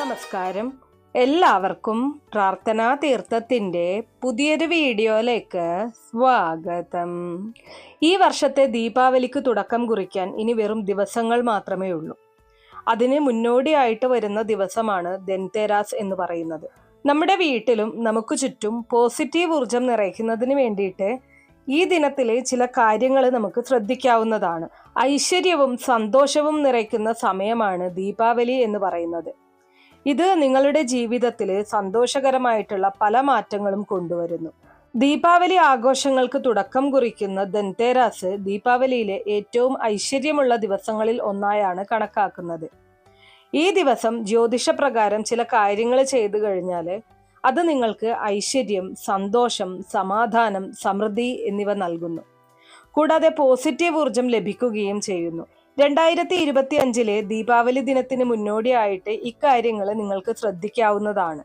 നമസ്കാരം. എല്ലാവർക്കും പ്രാർത്ഥനാ തീർത്ഥത്തിന്റെ പുതിയൊരു വീഡിയോയിലേക്ക് സ്വാഗതം. ഈ വർഷത്തെ ദീപാവലിക്ക് തുടക്കം കുറിക്കാൻ ഇനി വെറും ദിവസങ്ങൾ മാത്രമേ ഉള്ളൂ. അതിന് മുന്നോടിയായിട്ട് വരുന്ന ദിവസമാണ് ധൻതേരാസ് എന്ന് പറയുന്നത്. നമ്മുടെ വീട്ടിലും നമുക്ക് ചുറ്റും പോസിറ്റീവ് ഊർജം നിറയ്ക്കുന്നതിന് വേണ്ടിയിട്ട് ഈ ദിനത്തിലെ ചില കാര്യങ്ങൾ നമുക്ക് ശ്രദ്ധിക്കാവുന്നതാണ്. ഐശ്വര്യവും സന്തോഷവും നിറയ്ക്കുന്ന സമയമാണ് ദീപാവലി എന്ന് പറയുന്നത്. ഇത് നിങ്ങളുടെ ജീവിതത്തിൽ സന്തോഷകരമായിട്ടുള്ള പല മാറ്റങ്ങളും കൊണ്ടുവരുന്നു. ദീപാവലി ആഘോഷങ്ങൾക്ക് തുടക്കം കുറിക്കുന്ന ദന്തേരാസ് ദീപാവലിയിലെ ഏറ്റവും ഐശ്വര്യമുള്ള ദിവസങ്ങളിൽ ഒന്നായാണ് കണക്കാക്കുന്നത്. ഈ ദിവസം ജ്യോതിഷപ്രകാരം ചില കാര്യങ്ങൾ ചെയ്തു കഴിഞ്ഞാൽ അത് നിങ്ങൾക്ക് ഐശ്വര്യം സന്തോഷം സമാധാനം സമൃദ്ധി എന്നിവ നൽകുന്നു. കൂടാതെ പോസിറ്റീവ് ഊർജം ലഭിക്കുകയും ചെയ്യുന്നു. രണ്ടായിരത്തി ഇരുപത്തി അഞ്ചിലെ ദീപാവലി ദിനത്തിന് മുന്നോടിയായിട്ട് ഇക്കാര്യങ്ങൾ നിങ്ങൾക്ക് ശ്രദ്ധിക്കാവുന്നതാണ്.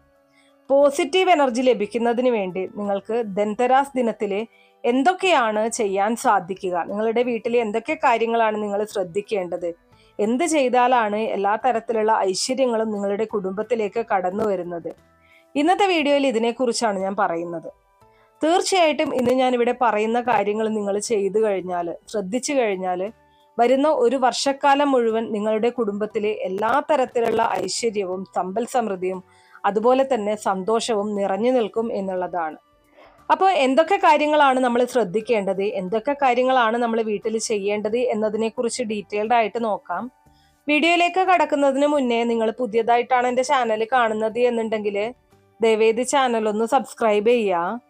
പോസിറ്റീവ് എനർജി ലഭിക്കുന്നതിന് വേണ്ടി നിങ്ങൾക്ക് ധൻതരാസ് ദിനത്തിൽ എന്തൊക്കെയാണ് ചെയ്യാൻ സാധിക്കുക? നിങ്ങളുടെ വീട്ടിലെ എന്തൊക്കെ കാര്യങ്ങളാണ് നിങ്ങൾ ശ്രദ്ധിക്കേണ്ടത്? എന്ത് ചെയ്താലാണ് എല്ലാ തരത്തിലുള്ള ഐശ്വര്യങ്ങളും നിങ്ങളുടെ കുടുംബത്തിലേക്ക് കടന്നു വരുന്നത്? ഇന്നത്തെ വീഡിയോയിൽ ഇതിനെക്കുറിച്ചാണ് ഞാൻ പറയുന്നത്. തീർച്ചയായിട്ടും ഇന്ന് ഞാനിവിടെ പറയുന്ന കാര്യങ്ങൾ നിങ്ങൾ ചെയ്തു കഴിഞ്ഞാൽ ശ്രദ്ധിച്ചു കഴിഞ്ഞാൽ വരുന്ന ഒരു വർഷക്കാലം മുഴുവൻ നിങ്ങളുടെ കുടുംബത്തിലെ എല്ലാ തരത്തിലുള്ള ഐശ്വര്യവും സമ്പൽ സമൃദ്ധിയും അതുപോലെ തന്നെ സന്തോഷവും നിറഞ്ഞു നിൽക്കും എന്നുള്ളതാണ്. അപ്പോൾ എന്തൊക്കെ കാര്യങ്ങളാണ് നമ്മൾ ശ്രദ്ധിക്കേണ്ടത്? എന്തൊക്കെ കാര്യങ്ങളാണ് നമ്മൾ വീട്ടിൽ ചെയ്യേണ്ടത് എന്നതിനെക്കുറിച്ച് ഡീറ്റെയിൽഡ് ആയിട്ട് നോക്കാം. വീഡിയോയിലേക്ക് കടക്കുന്നതിന് മുന്നേ നിങ്ങൾ പുതിയതായിട്ടാണ് എന്റെ ചാനൽ കാണുന്നത് എന്നുണ്ടെങ്കിൽ ദയവേദി ചാനൽ ഒന്ന് സബ്സ്ക്രൈബ് ചെയ്യുക.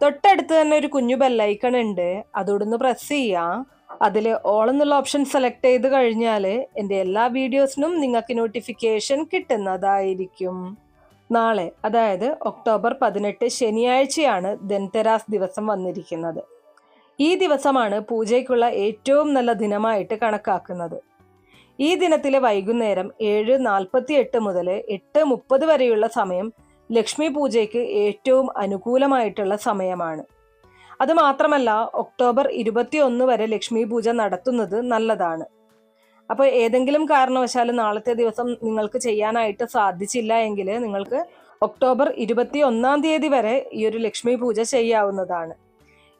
തൊട്ടടുത്ത് തന്നെ ഒരു കുഞ്ഞു ബെല്ലൈക്കൺ ഉണ്ട്. അതോടൊന്ന് പ്രസ് ചെയ്യുക. അതിൽ ഓൾ എന്നുള്ള ഓപ്ഷൻ സെലക്ട് ചെയ്ത് കഴിഞ്ഞാൽ എന്റെ എല്ലാ വീഡിയോസിനും നിങ്ങൾക്ക് നോട്ടിഫിക്കേഷൻ കിട്ടുന്നതായിരിക്കും. നാളെ അതായത് ഒക്ടോബർ പതിനെട്ട് ശനിയാഴ്ചയാണ് ധൻതെരാസ് ദിവസം വന്നിരിക്കുന്നത്. ഈ ദിവസമാണ് പൂജയ്ക്കുള്ള ഏറ്റവും നല്ല ദിനമായിട്ട് കണക്കാക്കുന്നത്. ഈ ദിനത്തിലെ വൈകുന്നേരം ഏഴ് നാൽപ്പത്തി എട്ട് മുതൽ എട്ട് മുപ്പത് വരെയുള്ള സമയം ലക്ഷ്മി പൂജയ്ക്ക് ഏറ്റവും അനുകൂലമായിട്ടുള്ള സമയമാണ്. അത് മാത്രമല്ല ഒക്ടോബർ ഇരുപത്തി ഒന്ന് വരെ ലക്ഷ്മി പൂജ നടത്തുന്നത് നല്ലതാണ്. അപ്പോൾ ഏതെങ്കിലും കാരണവശാലും നാളത്തെ ദിവസം നിങ്ങൾക്ക് ചെയ്യാനായിട്ട് സാധിച്ചില്ല എങ്കിൽ നിങ്ങൾക്ക് ഒക്ടോബർ ഇരുപത്തി ഒന്നാം തീയതി വരെ ഈ ഒരു ലക്ഷ്മി പൂജ ചെയ്യാവുന്നതാണ്.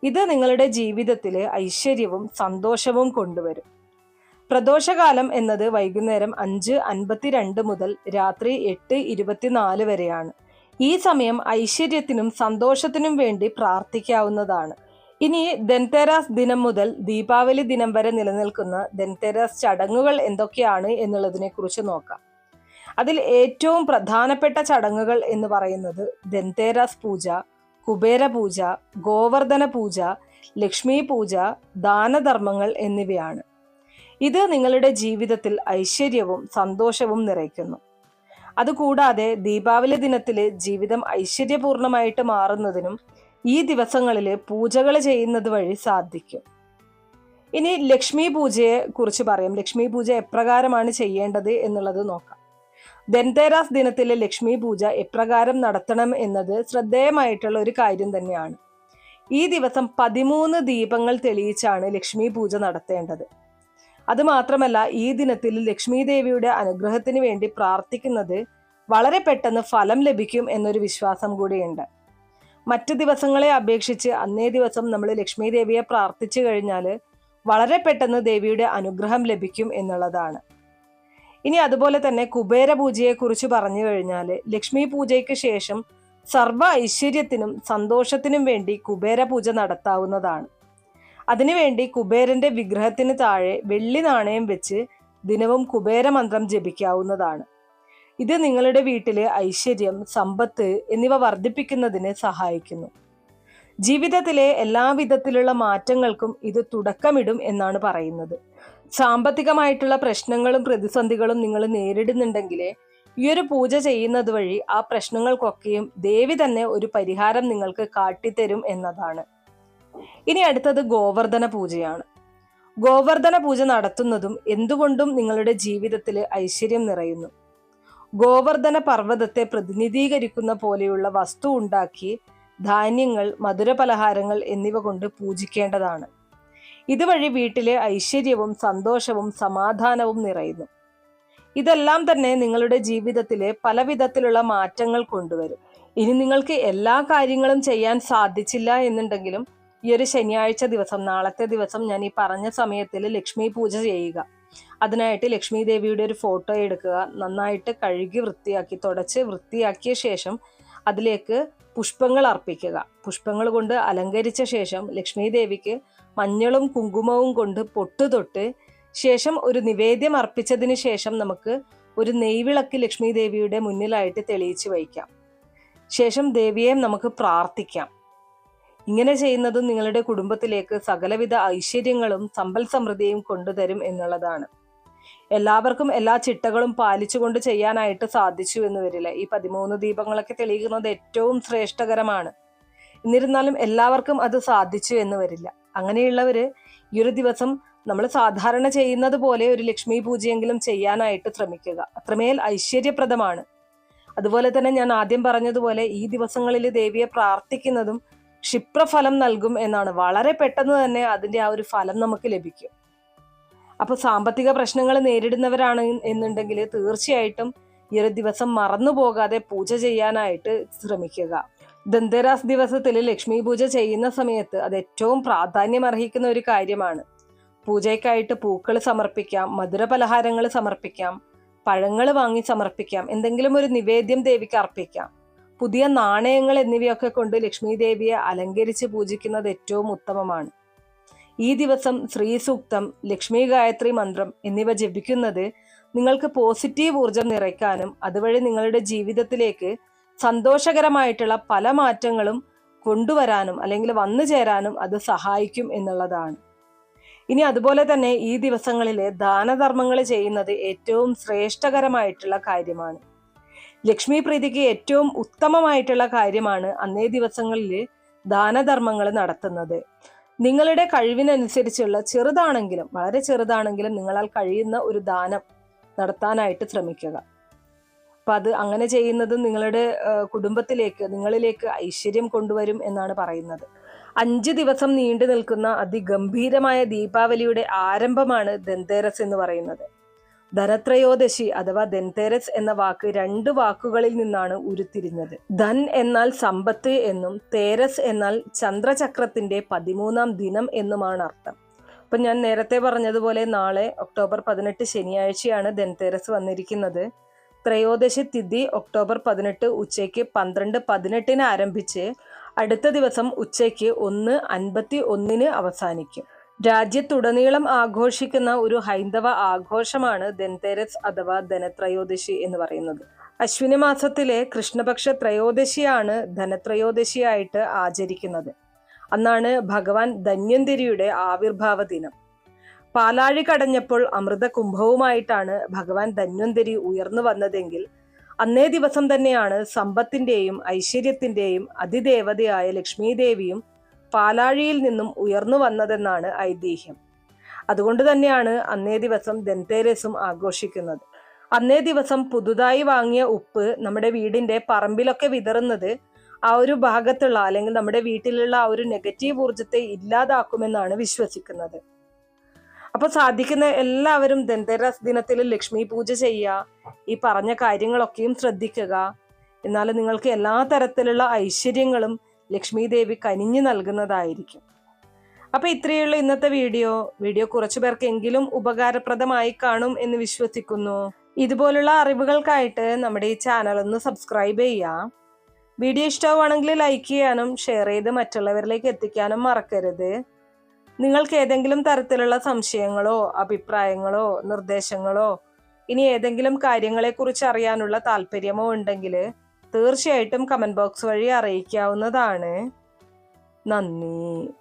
ഇത് നിങ്ങളുടെ ജീവിതത്തിൽ ഐശ്വര്യവും സന്തോഷവും കൊണ്ടുവരും. പ്രദോഷകാലം എന്നത് വൈകുന്നേരം അഞ്ച് അൻപത്തിരണ്ട് മുതൽ രാത്രി എട്ട് ഇരുപത്തിനാല് വരെയാണ്. ഈ സമയം ഐശ്വര്യത്തിനും സന്തോഷത്തിനും വേണ്ടി പ്രാർത്ഥിക്കാവുന്നതാണ്. ഇനി ധൻതേരാസ് ദിനം മുതൽ ദീപാവലി ദിനം വരെ നിലനിൽക്കുന്ന ധൻതേരാസ് ചടങ്ങുകൾ എന്തൊക്കെയാണ് എന്നുള്ളതിനെ കുറിച്ച് നോക്കാം. അതിൽ ഏറ്റവും പ്രധാനപ്പെട്ട ചടങ്ങുകൾ എന്ന് പറയുന്നത് ധൻതേരാസ് പൂജ കുബേര പൂജ ഗോവർദ്ധന പൂജ ലക്ഷ്മി പൂജ ദാനധർമ്മങ്ങൾ എന്നിവയാണ്. ഇത് നിങ്ങളുടെ ജീവിതത്തിൽ ഐശ്വര്യവും സന്തോഷവും നിറയ്ക്കുന്നു. അതുകൂടാതെ ദീപാവലി ദിനത്തിൽ ജീവിതം ഐശ്വര്യപൂർണമായിട്ട് മാറുന്നതിനും ഈ ദിവസങ്ങളിൽ പൂജകൾ ചെയ്യുന്നത് വഴി സാധിക്കും. ഇനി ലക്ഷ്മി പൂജയെ കുറിച്ച് പറയാം. ലക്ഷ്മി പൂജ എപ്രകാരമാണ് ചെയ്യേണ്ടത് എന്നുള്ളത് നോക്കാം. ധൻതേരാസ് ദിനത്തിലെ ലക്ഷ്മി പൂജ എപ്രകാരം നടത്തണം എന്നത് ശ്രദ്ധേയമായിട്ടുള്ള ഒരു കാര്യം തന്നെയാണ്. ഈ ദിവസം പതിമൂന്ന് ദീപങ്ങൾ തെളിയിച്ചാണ് ലക്ഷ്മി പൂജ നടത്തേണ്ടത്. അതുമാത്രമല്ല ഈ ദിനത്തിൽ ലക്ഷ്മി ദേവിയുടെ അനുഗ്രഹത്തിന് വേണ്ടി പ്രാർത്ഥിക്കുന്നത് വളരെ പെട്ടെന്ന് ഫലം ലഭിക്കും എന്നൊരു വിശ്വാസം കൂടിയുണ്ട്. മറ്റു ദിവസങ്ങളെ അപേക്ഷിച്ച് അന്നേ ദിവസം നമ്മൾ ലക്ഷ്മി ദേവിയെ പ്രാർത്ഥിച്ചു കഴിഞ്ഞാൽ വളരെ പെട്ടെന്ന് ദേവിയുടെ അനുഗ്രഹം ലഭിക്കും എന്നുള്ളതാണ്. ഇനി അതുപോലെ തന്നെ കുബേര പൂജയെക്കുറിച്ച് പറഞ്ഞു കഴിഞ്ഞാൽ ലക്ഷ്മി പൂജയ്ക്ക് ശേഷം സർവ ഐശ്വര്യത്തിനും സന്തോഷത്തിനും വേണ്ടി കുബേര പൂജ നടത്താവുന്നതാണ്. അതിനുവേണ്ടി കുബേരന്റെ വിഗ്രഹത്തിന് താഴെ വെള്ളി നാണയം വെച്ച് ദിനവും കുബേരമന്ത്രം ജപിക്കാവുന്നതാണ്. ഇത് നിങ്ങളുടെ വീട്ടിലെ ഐശ്വര്യം സമ്പത്ത് എന്നിവ വർദ്ധിപ്പിക്കുന്നതിന് സഹായിക്കുന്നു. ജീവിതത്തിലെ എല്ലാവിധത്തിലുള്ള മാറ്റങ്ങൾക്കും ഇത് തുടക്കമിടും എന്നാണ് പറയുന്നത്. സാമ്പത്തികമായിട്ടുള്ള പ്രശ്നങ്ങളും പ്രതിസന്ധികളും നിങ്ങൾ നേരിടുന്നുണ്ടെങ്കിൽ ഈ ഒരു പൂജ ചെയ്യുന്നത് വഴി ആ പ്രശ്നങ്ങൾക്കൊക്കെയും ദേവി തന്നെ ഒരു പരിഹാരം നിങ്ങൾക്ക് കാട്ടിത്തരും എന്നതാണ്. ഇനി അടുത്തത് ഗോവർദ്ധന പൂജയാണ്. ഗോവർദ്ധന പൂജ നടത്തുന്നതും എന്തുകൊണ്ടും നിങ്ങളുടെ ജീവിതത്തിൽ ഐശ്വര്യം നിറയുന്നു. ഗോവർദ്ധന പർവതത്തെ പ്രതിനിധീകരിക്കുന്ന പോലെയുള്ള വസ്തു ഉണ്ടാക്കി ധാന്യങ്ങൾ മധുരപലഹാരങ്ങൾ എന്നിവ കൊണ്ട് പൂജിക്കേണ്ടതാണ്. ഇതുവഴി വീട്ടിലെ ഐശ്വര്യവും സന്തോഷവും സമാധാനവും നിറയുന്നു. ഇതെല്ലാം തന്നെ നിങ്ങളുടെ ജീവിതത്തിലെ പല വിധത്തിലുള്ള മാറ്റങ്ങൾ കൊണ്ടുവരും. ഇനി നിങ്ങൾക്ക് എല്ലാ കാര്യങ്ങളും ചെയ്യാൻ സാധിച്ചില്ല എന്നുണ്ടെങ്കിലും ഈ ഒരു ശനിയാഴ്ച ദിവസം നാളത്തെ ദിവസം ഞാൻ ഈ പറഞ്ഞ സമയത്തിൽ ലക്ഷ്മി പൂജ ചെയ്യുക. അതിനായിട്ട് ലക്ഷ്മി ദേവിയുടെ ഒരു ഫോട്ടോ എടുക്കുക. നന്നായിട്ട് കഴുകി വൃത്തിയാക്കി തുടച്ച് വൃത്തിയാക്കിയ ശേഷം അതിലേക്ക് പുഷ്പങ്ങൾ അർപ്പിക്കുക. പുഷ്പങ്ങൾ കൊണ്ട് അലങ്കരിച്ച ശേഷം ലക്ഷ്മി ദേവിക്ക് മഞ്ഞളും കുങ്കുമവും കൊണ്ട് പൊട്ട് തൊട്ട് ശേഷം ഒരു നിവേദ്യം അർപ്പിച്ചതിന് ശേഷം നമുക്ക് ഒരു നെയ്വിളക്ക് ലക്ഷ്മി ദേവിയുടെ മുന്നിലായിട്ട് തെളിയിച്ച് വയ്ക്കാം. ശേഷം ദേവിയെ നമുക്ക് പ്രാർത്ഥിക്കാം. ഇങ്ങനെ ചെയ്യുന്നത് നിങ്ങളുടെ കുടുംബത്തിലേക്ക് സകലവിധ ഐശ്വര്യങ്ങളും സമ്പൽ സമൃദ്ധിയും കൊണ്ടുതരും എന്നുള്ളതാണ്. എല്ലാവർക്കും എല്ലാ ചിട്ടകളും പാലിച്ചുകൊണ്ട് ചെയ്യാനായിട്ട് സാധിച്ചു എന്ന് വരില്ല. ഈ പതിമൂന്ന് ദീപങ്ങളൊക്കെ തെളിയിക്കുന്നത് ഏറ്റവും ശ്രേഷ്ഠകരമാണ്. എന്നിരുന്നാലും എല്ലാവർക്കും അത് സാധിച്ചു എന്ന് വരില്ല. അങ്ങനെയുള്ളവര് ഈ ഒരു ദിവസം നമ്മൾ സാധാരണ ചെയ്യുന്നത് പോലെ ഒരു ലക്ഷ്മി പൂജയെങ്കിലും ചെയ്യാനായിട്ട് ശ്രമിക്കുക. അത്രമേൽ ഐശ്വര്യപ്രദമാണ്. അതുപോലെ തന്നെ ഞാൻ ആദ്യം പറഞ്ഞതുപോലെ ഈ ദിവസങ്ങളിൽ ദേവിയെ പ്രാർത്ഥിക്കുന്നതും ക്ഷിപ്രഫലം നൽകും എന്നാണ്. വളരെ പെട്ടെന്ന് തന്നെ അതിന്റെ ആ ഒരു ഫലം നമുക്ക് ലഭിക്കും. അപ്പൊ സാമ്പത്തിക പ്രശ്നങ്ങൾ നേരിടുന്നവരാണ് എന്നുണ്ടെങ്കിൽ തീർച്ചയായിട്ടും ഈ ഒരു ദിവസം മറന്നു പോകാതെ പൂജ ചെയ്യാനായിട്ട് ശ്രമിക്കുക. ധന്തേരാസ് ദിവസത്തിൽ ലക്ഷ്മി പൂജ ചെയ്യുന്ന സമയത്ത് അത് ഏറ്റവും പ്രാധാന്യം അർഹിക്കുന്ന ഒരു കാര്യമാണ്. പൂജയ്ക്കായിട്ട് പൂക്കൾ സമർപ്പിക്കാം മധുര പലഹാരങ്ങൾ സമർപ്പിക്കാം പഴങ്ങൾ വാങ്ങി സമർപ്പിക്കാം എന്തെങ്കിലും ഒരു നിവേദ്യം ദേവിക്ക് അർപ്പിക്കാം. പുതിയ നാണയങ്ങൾ എന്നിവയൊക്കെ കൊണ്ട് ലക്ഷ്മി ദേവിയെ അലങ്കരിച്ച് പൂജിക്കുന്നത് ഏറ്റവും ഉത്തമമാണ്. ഈ ദിവസം ശ്രീ സൂക്തം ലക്ഷ്മി ഗായത്രി മന്ത്രം എന്നിവ ജപിക്കുന്നത് നിങ്ങൾക്ക് പോസിറ്റീവ് ഊർജം നിറയ്ക്കാനും അതുവഴി നിങ്ങളുടെ ജീവിതത്തിലേക്ക് സന്തോഷകരമായിട്ടുള്ള പല മാറ്റങ്ങളും കൊണ്ടുവരാനും അല്ലെങ്കിൽ വന്നു ചേരാനും അത് സഹായിക്കും എന്നുള്ളതാണ്. ഇനി അതുപോലെ തന്നെ ഈ ദിവസങ്ങളിലെ ദാനധർമ്മങ്ങൾ ചെയ്യുന്നത് ഏറ്റവും ശ്രേഷ്ഠകരമായിട്ടുള്ള കാര്യമാണ്. ലക്ഷ്മി പ്രീതിക്ക് ഏറ്റവും ഉത്തമമായിട്ടുള്ള കാര്യമാണ് അന്നേ ദിവസങ്ങളിൽ ദാനധർമ്മങ്ങൾ നടത്തുന്നത്. നിങ്ങളുടെ കഴിവിനനുസരിച്ചുള്ള ചെറുതാണെങ്കിലും വളരെ ചെറുതാണെങ്കിലും നിങ്ങളാൽ കഴിയുന്ന ഒരു ദാനം നടത്താനായിട്ട് ശ്രമിക്കുക. അപ്പം അത് അങ്ങനെ ചെയ്യുന്നത് നിങ്ങളുടെ കുടുംബത്തിലേക്ക് നിങ്ങളിലേക്ക് ഐശ്വര്യം കൊണ്ടുവരും എന്നാണ് പറയുന്നത്. അഞ്ച് ദിവസം നീണ്ടു നിൽക്കുന്ന അതിഗംഭീരമായ ദീപാവലിയുടെ ആരംഭമാണ് ദന്തേരസ് എന്ന് പറയുന്നത്. ധനത്രയോദശി അഥവാ ധൻതേരസ് എന്ന വാക്ക് രണ്ട് വാക്കുകളിൽ നിന്നാണ് ഉരുത്തിരിഞ്ഞത്. ധൻ എന്നാൽ സമ്പത്ത് എന്നും തേരസ് എന്നാൽ ചന്ദ്രചക്രത്തിന്റെ പതിമൂന്നാം ദിനം എന്നുമാണ് അർത്ഥം. അപ്പൊ ഞാൻ നേരത്തെ പറഞ്ഞതുപോലെ നാളെ ഒക്ടോബർ പതിനെട്ട് ശനിയാഴ്ചയാണ് ധൻതേരസ് വന്നിരിക്കുന്നത്. ത്രയോദശി തിഥി ഒക്ടോബർ പതിനെട്ട് ഉച്ചയ്ക്ക് പന്ത്രണ്ട് പതിനെട്ടിന് ആരംഭിച്ച് അടുത്ത ദിവസം ഉച്ചയ്ക്ക് ഒന്ന് അൻപത്തി ഒന്നിന് അവസാനിക്കും. രാജ്യത്തുടനീളം ആഘോഷിക്കുന്ന ഒരു ഹൈന്ദവ ആഘോഷമാണ് ധൻതേരസ് അഥവാ ധനത്രയോദശി എന്ന് പറയുന്നത്. അശ്വിനി മാസത്തിലെ കൃഷ്ണപക്ഷ ത്രയോദശിയാണ് ധനത്രയോദശിയായിട്ട് ആചരിക്കുന്നത്. അന്നാണ് ഭഗവാൻ ധന്വന്തിരിയുടെ ആവിർഭാവ ദിനം. പാലാഴി കടഞ്ഞപ്പോൾ അമൃത കുംഭവുമായിട്ടാണ് ഭഗവാൻ ധന്വന്തിരി ഉയർന്നു വന്നതെങ്കിൽ അന്നേ ദിവസം തന്നെയാണ് സമ്പത്തിന്റെയും ഐശ്വര്യത്തിന്റെയും അതിദേവതയായ ലക്ഷ്മി ദേവിയും പാലാഴിയിൽ നിന്നും ഉയർന്നു വന്നതെന്നാണ് ഐതിഹ്യം. അതുകൊണ്ട് തന്നെയാണ് അന്നേ ദിവസം ദന്തേരസും ആഘോഷിക്കുന്നത്. അന്നേ ദിവസം പുതുതായി വാങ്ങിയ ഉപ്പ് നമ്മുടെ വീടിന്റെ പറമ്പിലൊക്കെ വിതറുന്നത് ആ ഒരു ഭാഗത്തുള്ള അല്ലെങ്കിൽ നമ്മുടെ വീട്ടിലുള്ള ആ ഒരു നെഗറ്റീവ് ഊർജത്തെ ഇല്ലാതാക്കുമെന്നാണ് വിശ്വസിക്കുന്നത്. അപ്പൊ സാധിക്കുന്ന എല്ലാവരും ധൻതേരസ് ദിനത്തിൽ ലക്ഷ്മി പൂജ ചെയ്യുക ഈ പറഞ്ഞ കാര്യങ്ങളൊക്കെയും ശ്രദ്ധിക്കുക. എന്നാൽ നിങ്ങൾക്ക് എല്ലാ തരത്തിലുള്ള ഐശ്വര്യങ്ങളും ലക്ഷ്മി ദേവി കനിഞ്ഞു നൽകുന്നതായിരിക്കും. അപ്പൊ ഇത്രയുള്ള ഇന്നത്തെ വീഡിയോ. വീഡിയോ കുറച്ചു പേർക്കെങ്കിലും ഉപകാരപ്രദമായി കാണും എന്ന് വിശ്വസിക്കുന്നു. ഇതുപോലുള്ള അറിവുകൾക്കായിട്ട് നമ്മുടെ ഈ ചാനൽ ഒന്ന് സബ്സ്ക്രൈബ് ചെയ്യാം. വീഡിയോ ഇഷ്ടമാണെങ്കിൽ ലൈക്ക് ചെയ്യാനും ഷെയർ ചെയ്ത് മറ്റുള്ളവരിലേക്ക് എത്തിക്കാനും മറക്കരുത്. നിങ്ങൾക്ക് ഏതെങ്കിലും തരത്തിലുള്ള സംശയങ്ങളോ അഭിപ്രായങ്ങളോ നിർദ്ദേശങ്ങളോ ഇനി ഏതെങ്കിലും കാര്യങ്ങളെക്കുറിച്ച് അറിയാനുള്ള താല്പര്യമോ ഉണ്ടെങ്കിൽ തീർച്ചയായിട്ടും കമന്റ് ബോക്സ് വഴി അറിയിക്കാവുന്നതാണ്. നന്ദി.